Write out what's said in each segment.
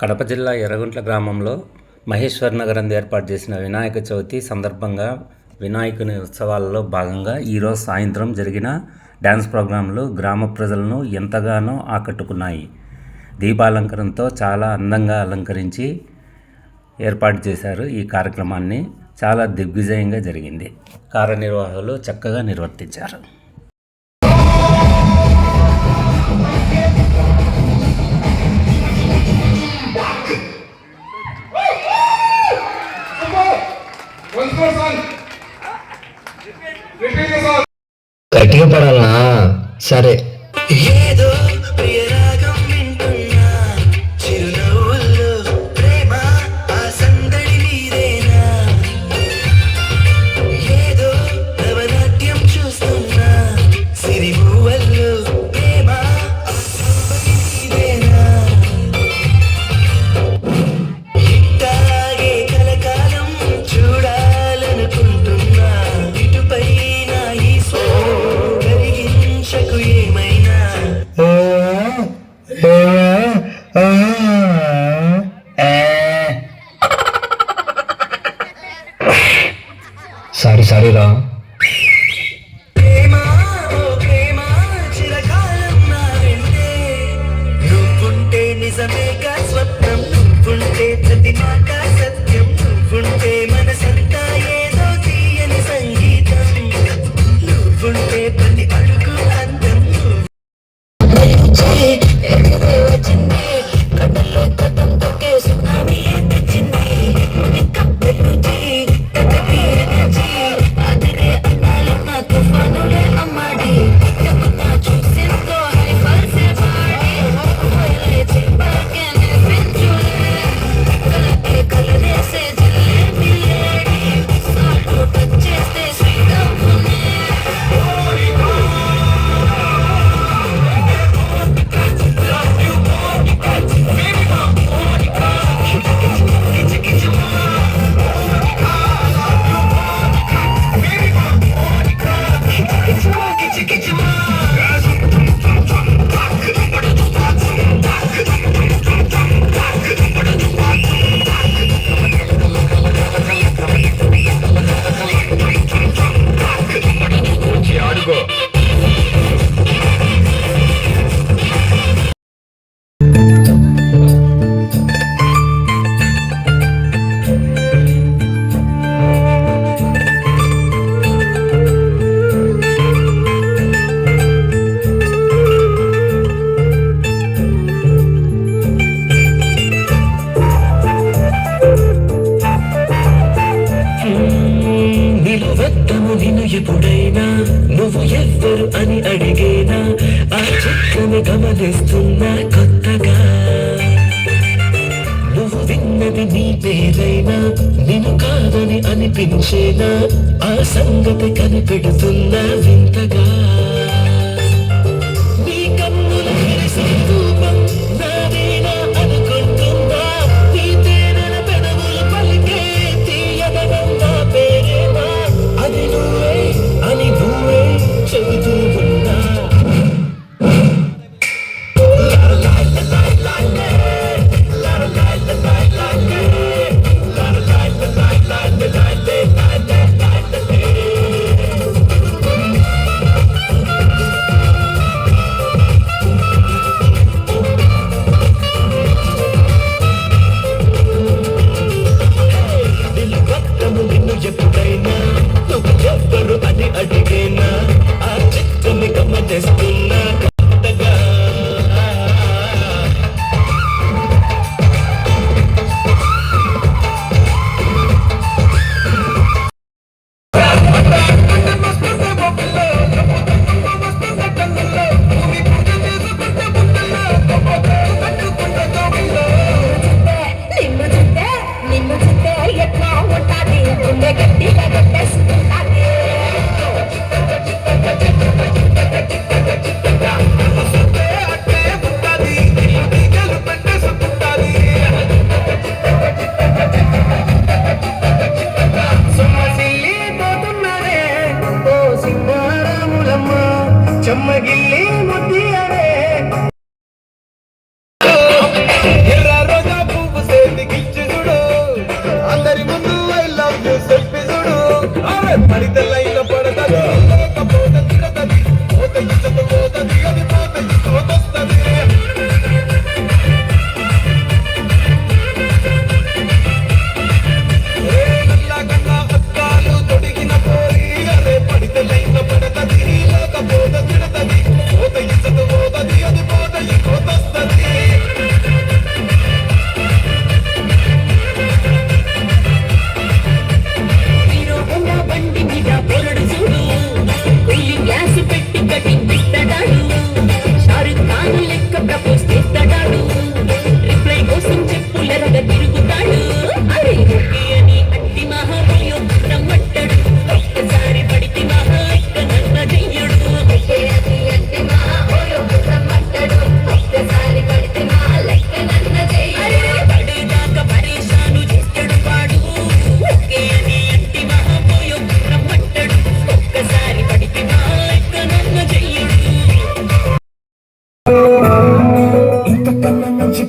కడప జిల్లా ఎర్రగుంట్ల గ్రామంలో మహేశ్వర్ నగరం ఏర్పాటు చేసిన వినాయక చవితి సందర్భంగా వినాయకుని ఉత్సవాలలో భాగంగా ఈరోజు సాయంత్రం జరిగిన డ్యాన్స్ ప్రోగ్రాంలు గ్రామ ప్రజలను ఎంతగానో ఆకట్టుకున్నాయి. దీపాలంకరణతో చాలా అందంగా అలంకరించి ఏర్పాటు చేశారు ఈ కార్యక్రమాన్ని. చాలా దిగ్విజయంగా జరిగింది. కార్యనిర్వాహకులు చక్కగా నిర్వర్తించారు. Sare స్వప్నం నువ్వుంటే ప్రతి మాట చిత్రని గమనిస్తున్నా కొత్తగా. నువ్వు విన్నది నీ పేరైనా నేను కాదని అనిపించేనా? ఆ సంగతి కనిపెడుతున్నా వింతగా. despedir. Marita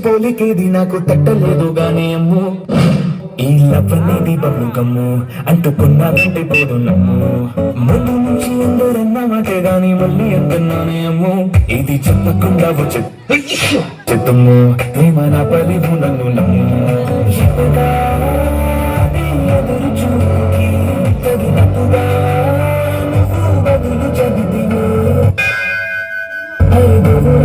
పోలికేది నాకు తట్టలేదు గానే అమ్ము. ఈ లవ్ అనేది బబులు గమ్ము అంటుకున్నాదంటే పోదు నమ్ము ముందు నుంచి అందరన్న మాటే గాని మళ్ళీ అంటున్నానే అమ్ము. ఇది చెప్పకుండా వచ్చే చెత్తమ్ము ప్రేమ నా పలివు నన్ను నమ్ము. ఎదురు